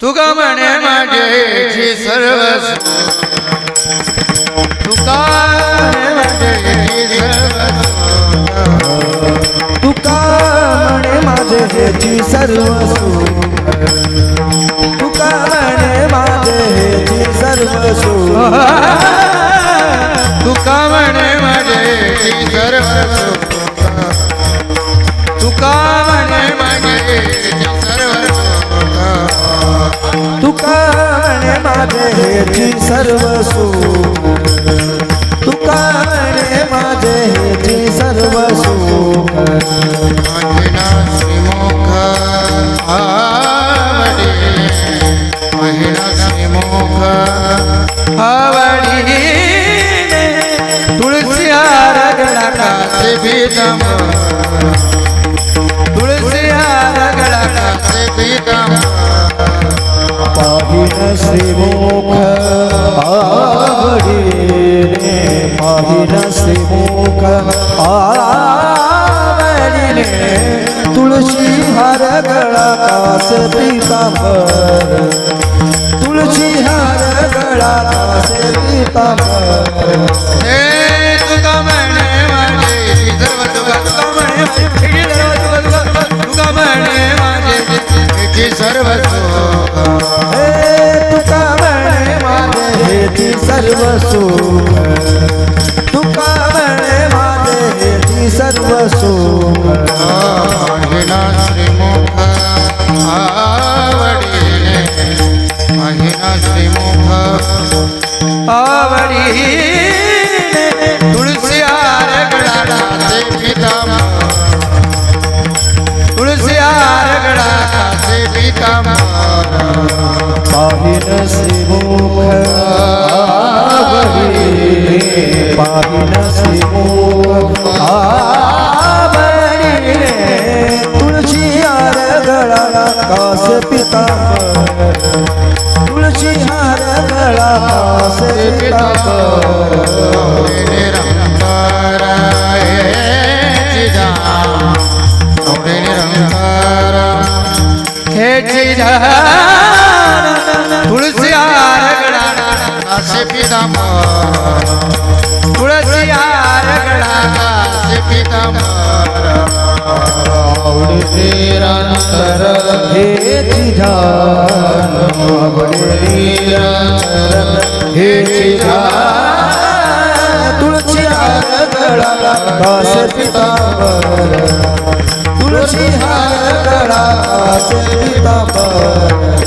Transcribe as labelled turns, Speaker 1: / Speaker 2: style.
Speaker 1: तुका म्हणे माझे सर्व तुका म्हणे माझे सर्व
Speaker 2: तुका म्हणे माझे हेची सर्व सुख
Speaker 1: माझे सर्व
Speaker 2: सुख तुकारे माझे हेठी सर्व सुख
Speaker 1: महिला श्रीमुख आवडे। श्रीमुख आवडी तुळसी आरगळा काचे
Speaker 2: श्री आवडीने पाहिन श्रीमुख आवडीने तुळशी हार गळा कास पितांबर तुळशी हार गळा कास पितांबर
Speaker 1: हे तुका म्हणे माझे सर्व तुका तुका म्हणे तुका म्हणे माझे सर्व
Speaker 2: પાહિન શિવો પાહિન શિવો તુલસી હાર ગળા કાસ પિતા.
Speaker 1: તુલસી હાર ગળા કાસ પિતા ખેડી असे पितांबर तुळशी हार गळा असे पितांबर
Speaker 2: आवडते निरंतर हे ध्यान निरंतर हे ध्यान तुळशी हार गळा कास पितांबर तुळशी हार गळा कास पितांबर